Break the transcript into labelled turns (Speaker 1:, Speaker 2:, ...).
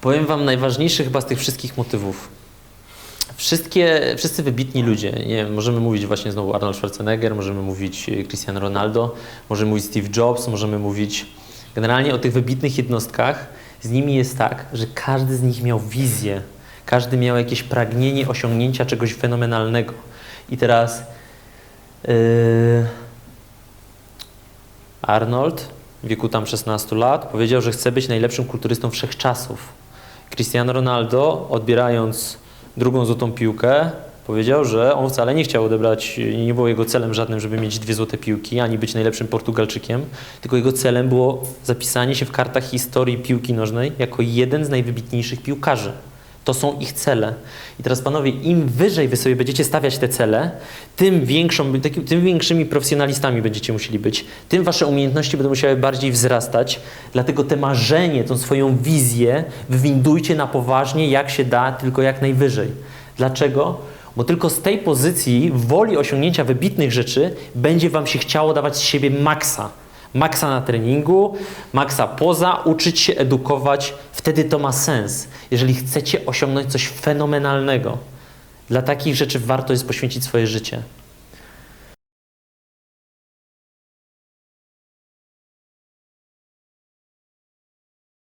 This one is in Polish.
Speaker 1: Powiem wam najważniejszy chyba z tych wszystkich motywów. Wszystkie, wszyscy wybitni ludzie, nie wiem, możemy mówić właśnie znowu Arnold Schwarzenegger, możemy mówić e, Cristiano Ronaldo, możemy mówić Steve Jobs, możemy mówić generalnie o tych wybitnych jednostkach. Z nimi jest tak, że każdy z nich miał wizję, każdy miał jakieś pragnienie osiągnięcia czegoś fenomenalnego. I teraz yy, Arnold w wieku tam 16 lat powiedział, że chce być najlepszym kulturystą wszechczasów. Cristiano Ronaldo, odbierając drugą złotą piłkę, powiedział, że on wcale nie chciał odebrać, nie było jego celem żadnym, żeby mieć dwie złote piłki, ani być najlepszym Portugalczykiem, tylko jego celem było zapisanie się w kartach historii piłki nożnej jako jeden z najwybitniejszych piłkarzy. To są ich cele. I teraz panowie, im wyżej wy sobie będziecie stawiać te cele, tym, większą, tym większymi profesjonalistami będziecie musieli być, tym wasze umiejętności będą musiały bardziej wzrastać. Dlatego te marzenie, tą swoją wizję wywindujcie na poważnie, jak się da, tylko jak najwyżej. Dlaczego? Bo tylko z tej pozycji woli osiągnięcia wybitnych rzeczy będzie wam się chciało dawać z siebie maksa. Maksa na treningu, maksa poza, uczyć się, edukować. Wtedy to ma sens, jeżeli chcecie osiągnąć coś fenomenalnego. Dla takich rzeczy warto jest poświęcić swoje życie.